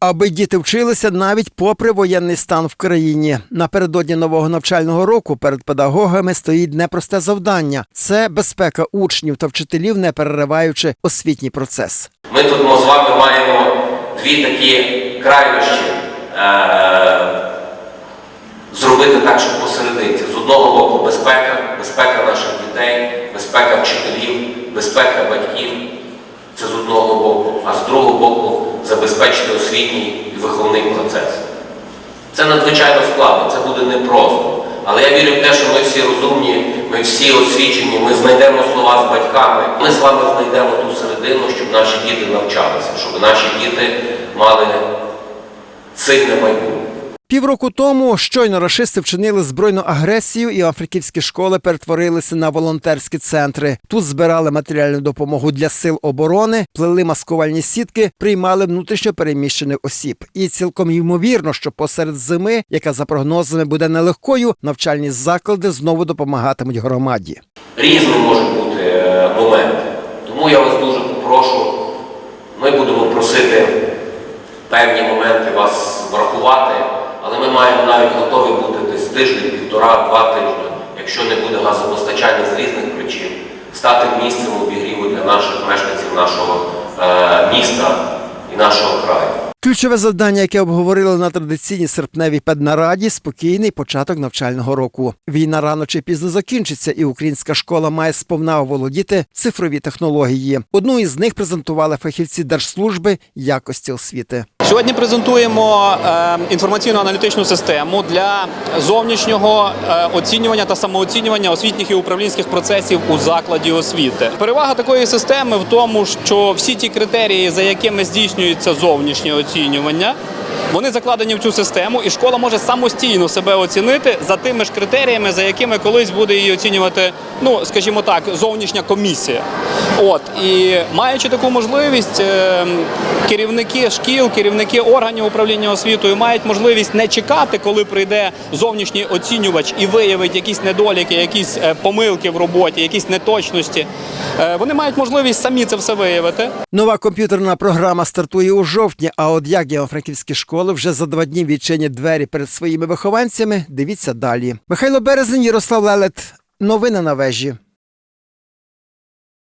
Аби діти вчилися навіть попри воєнний стан в країні. Напередодні нового навчального року перед педагогами стоїть непросте завдання це безпека учнів та вчителів, не перериваючи освітній процес. Ми тут ну, з вами маємо дві такі крайнощі е- зробити так, щоб посерединці. З одного боку безпека, безпека наших дітей, безпека вчителів, безпека батьків. Це з одного боку, а з другого боку забезпечити освітній і виховний процес. Це надзвичайно складно, це буде непросто. Але я вірю в те, що ми всі розумні, ми всі освічені, ми знайдемо слова з батьками. Ми з вами знайдемо ту середину, щоб наші діти навчалися, щоб наші діти мали сильне майбутнє. Півроку тому щойно рашисти вчинили збройну агресію, і африківські школи перетворилися на волонтерські центри. Тут збирали матеріальну допомогу для сил оборони, плели маскувальні сітки, приймали внутрішньо переміщених осіб. І цілком ймовірно, що посеред зими, яка за прогнозами буде нелегкою, навчальні заклади знову допомагатимуть громаді. Різні можуть бути е, моменти. Тому я вас дуже попрошу, ми будемо просити певні моменти вас врахувати, маємо навіть готові бути десь тиждень, півтора, два тижні, якщо не буде газопостачання з різних причин, стати місцем обігріву для наших мешканців нашого е, міста і нашого краю. Ключове завдання, яке обговорили на традиційній серпневій педнараді, спокійний початок навчального року. Війна рано чи пізно закінчиться, і українська школа має сповна оволодіти цифрові технології. Одну із них презентували фахівці Держслужби якості освіти. Сьогодні презентуємо е, інформаційно-аналітичну систему для зовнішнього е, оцінювання та самооцінювання освітніх і управлінських процесів у закладі освіти. Перевага такої системи в тому, що всі ті критерії, за якими здійснюється зовнішнє оцінювання. Вони закладені в цю систему, і школа може самостійно себе оцінити за тими ж критеріями, за якими колись буде її оцінювати, ну скажімо так, зовнішня комісія. От і маючи таку можливість, е, керівники шкіл, керівники органів управління освітою мають можливість не чекати, коли прийде зовнішній оцінювач і виявить якісь недоліки, якісь е, помилки в роботі, якісь неточності. Е, Вони мають можливість самі це все виявити. Нова комп'ютерна програма стартує у жовтні. А от як єврофранківські школи вже за два дні відчинять двері перед своїми вихованцями. Дивіться далі. Михайло Березень, Ярослав Лелет. Новини на вежі.